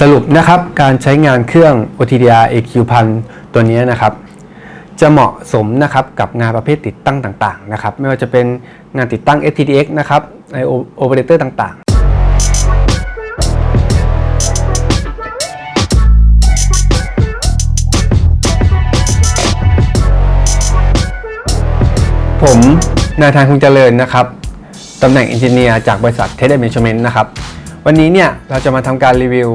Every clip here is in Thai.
สรุปนะครับการใช้งานเครื่อง OTDR AQ 1000 ตัวนี้นะครับ จะเหมาะสมนะครับกับงานประเภทติดตั้งต่างๆนะครับ ไม่ว่าจะเป็นงานติดตั้ง STDX นะครับในโอเปอเรเตอร์ต่างๆ ผมนายทางคงเจริญนะครับตำแหน่งเอนจิเนียร์จากบริษัท t e d Management นะครับวันนี้เนี่ยเราจะมาทำการรีวิว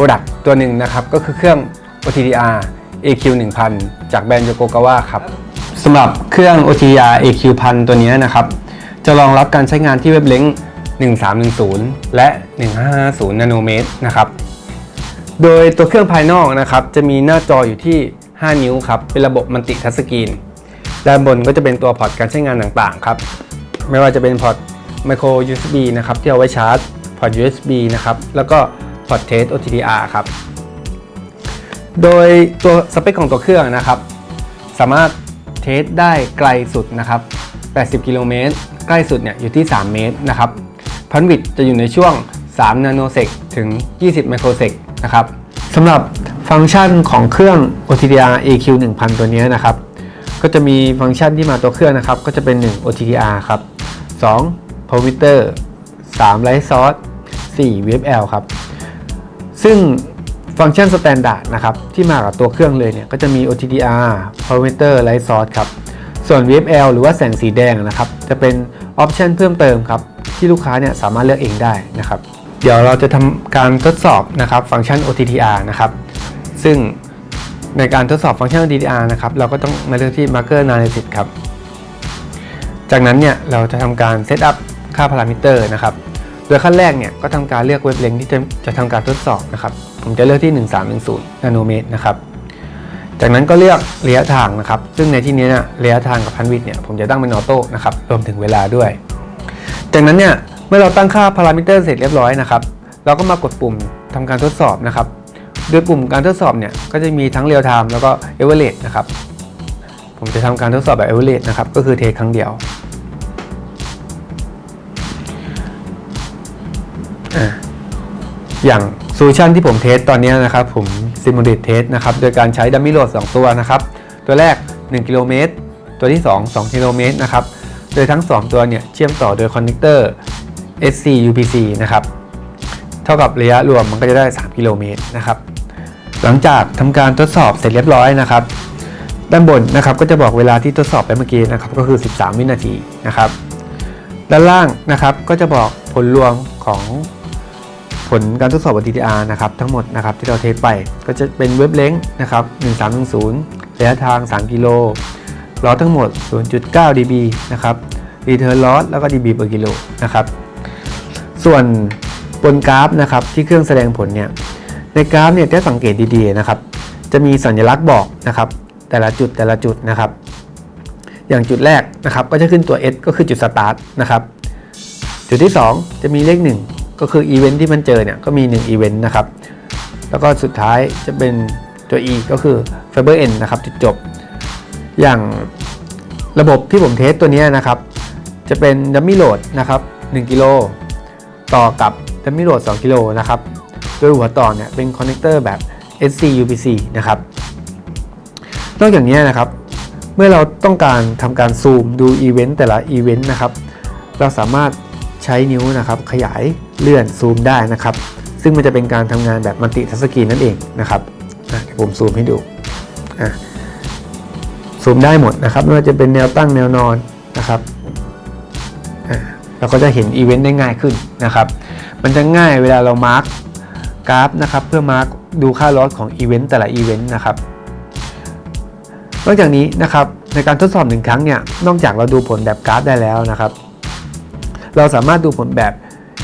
รดักต์ตัวหนึ่งนะครับ ก็คือเครื่อง OTDR AQ 1000 จากแบรนด์โยโกกาวะครับสำหรับเครื่อง OTDR AQ 1000 ตัวนี้นะครับ จะรองรับการใช้งานที่เว็บเล้ง1310 และ 1550 นาโนเมตรนะครับ โดยตัวเครื่องภายนอกนะครับ จะมีหน้าจออยู่ที่ 5 นิ้วครับ เป็นระบบมัลติทัชสกรีน ด้านบนก็จะเป็นตัวพอร์ตการใช้งานต่างๆครับ ไม่ว่าจะเป็นพอร์ต micro USB นะครับ ที่เอาไว้ชาร์จ พอร์ต USB นะครับ แล้วก็ พอร์ตเทส OTDR ครับ โดยตัวสเปคของตัวเครื่องนะครับ สามารถเทสได้ไกลสุดนะครับ 80 กิโลเมตร ใกล้สุดเนี่ยอยู่ที่ 3 เมตรนะครับพันวิดจะอยู่ในช่วง 3 นาโนเซกถึง 20 ไมโครเซกนะครับสำหรับฟังก์ชันของเครื่อง OTDR AQ 1000 ตัวนี้นะครับ ก็จะมีฟังก์ชันที่มาตัวเครื่องนะครับ ก็จะเป็น 1 OTDR ครับ 2 Power Meter 3 Light Source 4 VFL ครับ ซึ่งฟังก์ชันสแตนดาร์ดนะครับที่มากับตัวเครื่องเลยเนี่ยก็จะมี OTDR Power Meter Light Source ครับ ส่วน VFL หรือว่าแสงสีแดงนะครับ จะเป็นออปชันเพิ่มเติมครับ ที่ลูกค้าเนี่ยสามารถเลือกเองได้นะครับ เดี๋ยวเราจะทำการทดสอบนะครับฟังก์ชัน OTDR นะครับซึ่งในการทดสอบฟังก์ชัน OTDR นะครับเราก็ต้องมาเลือกที่ Marker Analysis ครับ จากนั้นเนี่ยเราจะทำการเซตอัพค่าพารามิเตอร์นะครับ โดยขั้นแรกเนี่ยก็ทำการเลือกเว็บเลงที่จะจะทำการทดสอบนะครับ ผมจะเลือกที่ 1310นาโนเมตรนะครับ จากนั้นก็เลือกระยะทางนะครับ ซึ่งในที่นี้เนี่ยระยะทางกับพันวิดเนี่ยผมจะตั้งเป็นออโต้นะครับรวมถึงเวลาด้วย จากนั้นเนี่ยเมื่อเราตั้งค่าพารามิเตอร์เสร็จเรียบร้อยนะครับเราก็มากดปุ่มทำการทดสอบนะครับ โดยปุ่มการทดสอบเนี่ยก็จะมีทั้งเรียลไทม์แล้วก็เอเวอเรนะครับ ผมจะทำการทดสอบแบบเอเวอเรนะครับก็คือเทครั้งเดียว อย่างโซลูชันที่ผมเทสตอนนี้นะครับผมซิมูเลตเทสนะครับโดยการใช้ดัมมี่โหลด2 ตัวนะครับตัวแรก 1 กิโลเมตร ตัวที่ 2 2 กิโลเมตรนะครับโดยทั้ง 2 ตัวเนี่ยเชื่อมต่อโดยคอนเนคเตอร์ SC UPC นะครับเท่ากับระยะรวมมันก็จะได้ 3 กิโลเมตรนะครับหลังจากทำการทดสอบเสร็จเรียบร้อยนะครับด้านบนนะครับก็จะบอกเวลาที่ทดสอบไปเมื่อกี้นะครับก็คือ 13 วินาทีนะครับ ด้านล่างนะครับก็จะบอกผลรวมของ ผลการทดสอบ OTDR นะครับทั้งหมดนะครับที่เราเทสไปก็จะเป็นเว็บเล้งนะครับ1310ระยะทาง 3 กิโลล้อทั้งหมด 0.9 dB นะครับ return loss แล้วก็ dB per กิโลนะครับส่วนบนกราฟนะครับที่เครื่องแสดงผลเนี่ยในกราฟเนี่ยถ้าสังเกตดีๆนะครับจะมีสัญลักษณ์บอกนะครับแต่ละจุดแต่ละจุดนะครับอย่างจุดแรกนะครับก็จะขึ้นตัว S ก็คือจุดสตาร์ทนะครับจุดที่ 2 จะมีเลข 1 ก็คืออีเวนท์ที่มันเจอเนี่ยก็มี1อีเวนต์นะครับ แล้วก็สุดท้ายจะเป็นตัว E ก็คือ Fiber End นะครับจุดจบ อย่างระบบที่ผมเทสตัวนี้นะครับ จะเป็นดัมมี่โหลดนะครับ1กิโลต่อกับดัมมี่โหลด2กิโลนะครับ โดยหัวต่อเนี่ยเป็นคอนเนคเตอร์แบบ SC UPC นะครับ นอกจากนี้นะครับ เมื่อเราต้องการทำการซูมดูอีเวนต์แต่ละอีเวนต์นะครับ เราสามารถใช้นิ้วนะครับขยาย เลื่อนซูมได้นะครับ ซึ่งมันจะเป็นการทำงานแบบมัลติทัชสกรีนนั่นเองนะครับเดี๋ยวผมซูมให้ดูซูมได้หมดนะครับไม่ว่าจะเป็นแนวตั้งแนวนอนนะครับเราก็จะเห็นอีเวนต์ได้ง่ายขึ้นนะครับ มันจะง่ายเวลาเรามาร์กกราฟนะครับเพื่อมาร์กดูค่าลอสของอีเวนต์แต่ละอีเวนต์นะครับนอกจากนี้นะครับในการทดสอบหนึ่งครั้งเนี่ยนอกจากเราดูผลแบบกราฟได้แล้วนะครับ เราสามารถดูผลแบบ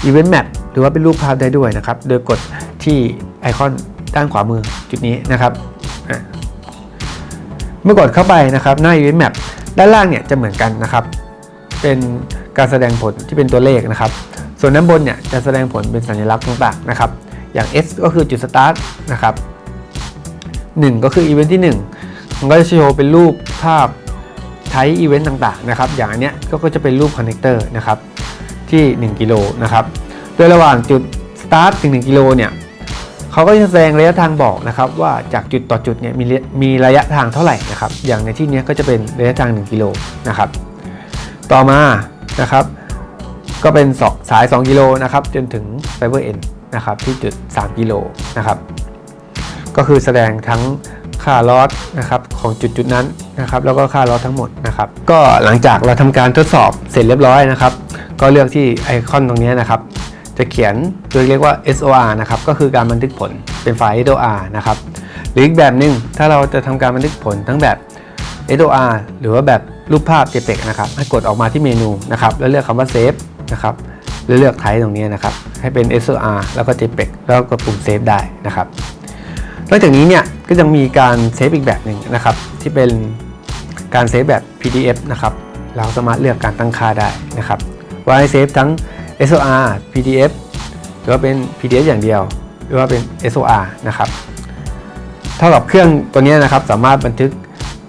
Event Map หรือว่าเป็นรูปภาพได้ด้วยนะครับ โดยกดที่ไอคอนด้านขวามือจุดนี้นะครับ เมื่อกดเข้าไปนะครับหน้า Event Map ด้านล่างเนี่ยจะเหมือนกันนะครับ เป็นการแสดงผลที่เป็นตัวเลขนะครับ ส่วนด้านบนเนี่ยจะแสดงผลเป็นสัญลักษณ์ต่างๆนะครับ อย่าง S ก็คือจุดสตาร์ทนะครับ1ก็คืออีเวนท์ที่ 1 มันก็จะโชว์เป็นรูปภาพไทป์อีเวนต์ต่างๆนะครับ อย่างอันเนี้ยก็จะเป็นรูปคอนเนคเตอร์นะครับ ที่ 1 กิโลนะครับ โดยระหว่างจุด start ถึง 1 กิโลเนี่ยเขาก็จะแสดงระยะทางบอกนะครับว่าจากจุดต่อจุดเนี่ยมีระมีระยะทางเท่าไหร่นะครับ อย่างในที่นี้ก็จะเป็นระยะทาง 1 กิโลนะครับ ต่อมานะครับ ก็เป็นสองสาย 2 กิโลนะครับจนถึงไฟเบอร์เอ็นนะครับที่จุด 3 กิโลนะครับ ก็คือแสดงทั้งค่าลอสนะครับของจุดจุดนั้นนะครับ แล้วก็ค่าลอสทั้งหมดนะครับ ก็หลังจากเราทำการทดสอบเสร็จเรียบร้อยนะครับ ก็เลือกที่ไอคอนตรงนี้นะครับ จะเขียนโดยเรียกว่า SOR นะครับ ก็คือการบันทึกผลเป็นไฟล์ SOR นะครับ หรืออีกแบบหนึ่งถ้าเราจะทำการบันทึกผลทั้งแบบ SOR หรือว่าแบบรูปภาพ JPEG นะครับ ให้กดออกมาที่เมนูนะครับ แล้วเลือกคำว่า Save นะครับแล้วเลือกไทป์ตรงนี้นะครับ ให้เป็น SOR แล้วก็ JPEG แล้วก็ปุ่ม Save ได้นะครับนอกจากนี้เนี่ยก็ยังมีการเซฟอีกแบบหนึ่งนะครับ ที่เป็นการเซฟแบบ PDF นะครับ เราสามารถเลือกการตั้งค่าได้นะครับ ว่าให้เซฟทั้ง SOR PDF หรือว่าเป็น PDF อย่างเดียว หรือว่าเป็น SOR นะครับเท่ากับเครื่องตัวนี้นะครับสามารถบันทึก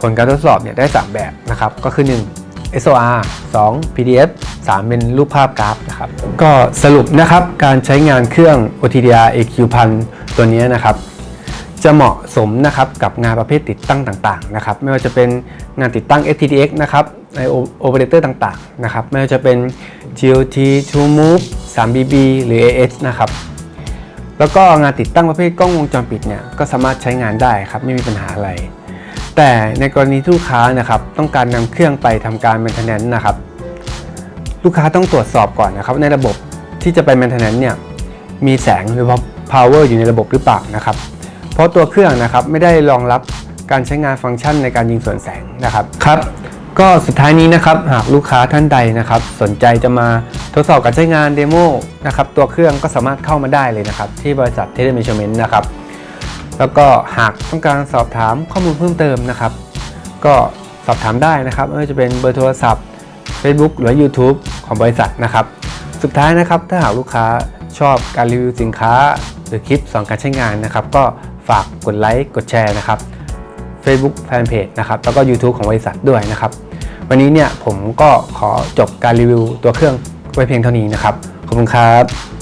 ผลการทดสอบเนี่ยได้ 3 แบบนะครับ ก็คือ 1 SOR 2 PDF 3 เป็นรูปภาพกราฟนะครับ ก็สรุปนะครับการใช้งานเครื่อง OTDR AQ 1000 ตัวนี้นะครับ จะเหมาะสมนะครับกับงานประเภทติดตั้งต่างๆนะครับไม่ว่าจะเป็นงานติดตั้ง FTTX นะครับในโอเปอเรเตอร์ต่างๆนะครับไม่ว่าจะเป็น GOT TrueMove 3BB หรือ AS นะครับแล้วก็งานติดตั้งประเภทกล้องวงจรปิดเนี่ยก็สามารถใช้งานได้ครับไม่มีปัญหาอะไร แต่ในกรณีที่ลูกค้านะครับต้องการนำเครื่องไปทำการ maintenance นะครับลูกค้าต้องตรวจสอบก่อนนะครับในระบบที่จะไป maintenance เนี่ยมีแสงหรือว่า power อยู่ในระบบหรือเปล่านะครับ เพราะตัวเครื่องนะครับไม่ได้รองรับการใช้งานฟังก์ชันในการยิงส่วนแสงนะครับครับก็สุดท้ายนี้นะครับหากลูกค้าท่านใดนะครับ สนใจจะมาทดสอบการใช้งานเดโมนะครับตัวเครื่องก็สามารถเข้ามาได้เลยนะครับ ที่บริษัทเทเลเมชเมนต์นะครับ แล้วก็หากต้องการสอบถามข้อมูลเพิ่มเติมนะครับ ก็สอบถามได้นะครับไม่ว่าจะเป็นเบอร์โทรศัพท์ Facebook หรือว่า YouTube ของบริษัทนะครับ สุดท้ายนะครับถ้าหากลูกค้าชอบการรีวิวสินค้า หรือคลิปสอนการใช้งานนะครับ ก็ ฝากกดไลค์กดแชร์นะครับ Facebook Fanpage นะครับแล้วก็ YouTube ของบริษัทด้วยนะครับ วันนี้เนี่ยผมก็ขอจบการรีวิวตัวเครื่องไว้เพียงเท่านี้นะครับ ขอบคุณครับ